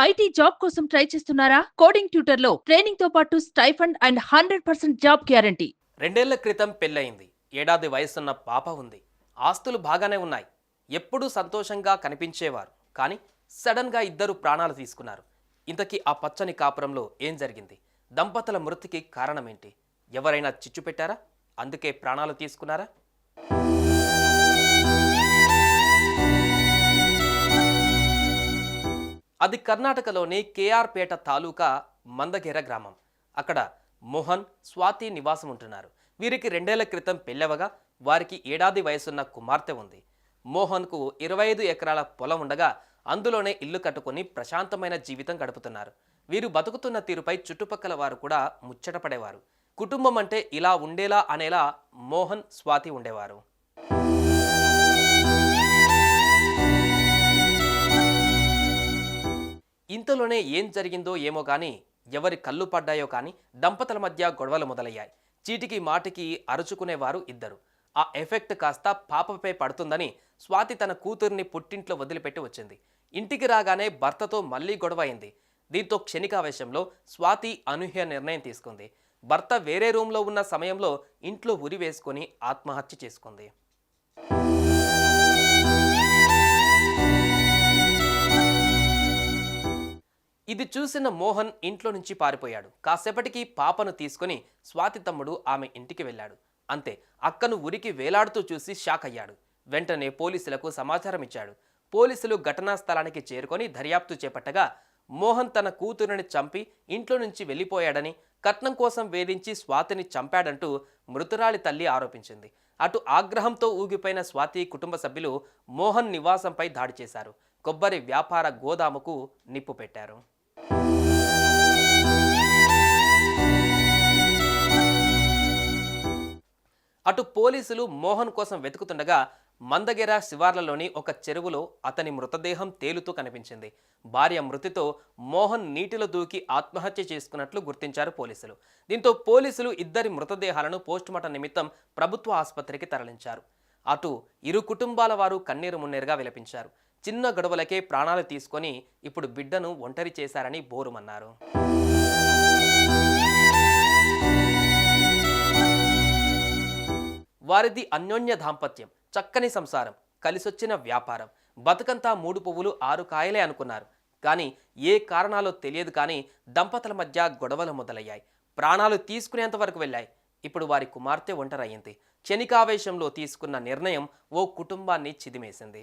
IT job కోసం try చేస్తున్నారా? Coding ట్యూటర్లో ట్రైనింగ్తో పాటు stipend and hundred percent job guarantee. రెండేళ్ళ క్రితం పెళ్ళయింది. ఏడాది వయసున్న పాప ఉంది. ఆస్తులు బాగానే ఉన్నాయి. ఎప్పుడూ సంతోషంగా కనిపించేవారు. కానీ సడన్గా ఇద్దరు ప్రాణాలు తీసుకున్నారు. ఇంతకీ ఆ పచ్చని కాపురంలో ఏం జరిగింది? దంపతుల మృతికి కారణమేంటి? ఎవరైనా చిచ్చు పెట్టారా? అందుకే ప్రాణాలు తీసుకున్నారా? అది కర్ణాటకలోని కేఆర్పేట తాలూకా మందగెర గ్రామం. అక్కడ మోహన్ స్వాతి నివాసం ఉంటున్నారు. వీరికి రెండేళ్ళ క్రితం పెళ్ళవగా వారికి ఏడాది వయసున్న కుమార్తె ఉంది. మోహన్కు ఇరవై ఐదు ఎకరాల పొలం ఉండగా అందులోనే ఇల్లు కట్టుకొని ప్రశాంతమైన జీవితం గడుపుతున్నారు. వీరు బతుకుతున్న తీరుపై చుట్టుపక్కల వారు కూడా ముచ్చటపడేవారు. కుటుంబం అంటే ఇలా ఉండేలా అనేలా మోహన్ స్వాతి ఉండేవారు. ఇంతలోనే ఏం జరిగిందో ఏమో కానీ ఎవరి కళ్ళు పడ్డాయో కానీ దంపతుల మధ్య గొడవలు మొదలయ్యాయి. చీటికి మాటికి అరుచుకునేవారు ఇద్దరు. ఆ ఎఫెక్ట్ కాస్త పాపపై పడుతుందని స్వాతి తన కూతుర్ని పుట్టింట్లో వదిలిపెట్టి వచ్చింది. ఇంటికి రాగానే భర్తతో మళ్ళీ గొడవ అయింది. దీంతో క్షణికావేశంలో స్వాతి అనూహ్య నిర్ణయం తీసుకుంది. భర్త వేరే రూమ్లో ఉన్న సమయంలో ఇంట్లో ఉరి వేసుకొని ఆత్మహత్య చేసుకుంది. ఇది చూసిన మోహన్ ఇంట్లో నుంచి పారిపోయాడు. కాసేపటికి పాపను తీసుకుని స్వాతి తమ్ముడు ఆమె ఇంటికి వెళ్ళాడు. అంతే అక్కను ఉరికి వేలాడుతూ చూసి షాక్ అయ్యాడు. వెంటనే పోలీసులకు సమాచారం ఇచ్చాడు. పోలీసులు ఘటనా స్థలానికి చేరుకొని దర్యాప్తు చేపట్టగా మోహన్ తన కూతురుని చంపి ఇంట్లో నుంచి వెళ్ళిపోయాడని కట్నం కోసం వేధించి స్వాతిని చంపాడంటూ మృతురాలి తల్లి ఆరోపించింది. అటు ఆగ్రహంతో ఊగిపోయిన స్వాతి కుటుంబ సభ్యులు మోహన్ నివాసంపై దాడి చేశారు. కొబ్బరి వ్యాపార గోదాముకు నిప్పు పెట్టారు. అటు పోలీసులు మోహన్ కోసం వెతుకుతుండగా మందగెర శివార్లలోని ఒక చెరువులో అతని మృతదేహం తేలుతూ కనిపించింది. భార్య మృతితో మోహన్ నీటిలో దూకి ఆత్మహత్య చేసుకున్నట్లు గుర్తించారు పోలీసులు. దీంతో పోలీసులు ఇద్దరి మృతదేహాలను పోస్టుమార్టం నిమిత్తం ప్రభుత్వ ఆసుపత్రికి తరలించారు. అటు ఇరు కుటుంబాల వారు కన్నీరు మున్నేరుగా విలపించారు. చిన్న గొడవలకే ప్రాణాలు తీసుకొని ఇప్పుడు బిడ్డను ఒంటరి చేశారని బోరుమన్నారు. వారిది అన్యోన్య దాంపత్యం చక్కని సంసారం కలిసొచ్చిన వ్యాపారం. బతుకంతా మూడు పువ్వులు ఆరు కాయలే అనుకున్నారు. కానీ ఏ కారణాలో తెలియదు కానీ దంపతుల మధ్య గొడవలు మొదలయ్యాయి. ప్రాణాలు తీసుకునేంత వరకు వెళ్ళాయి. ఇప్పుడు వారి కుమార్తె ఒంటరయ్యింది. క్షణికావేశంలో తీసుకున్న నిర్ణయం ఓ కుటుంబాన్ని చిదిమేసింది.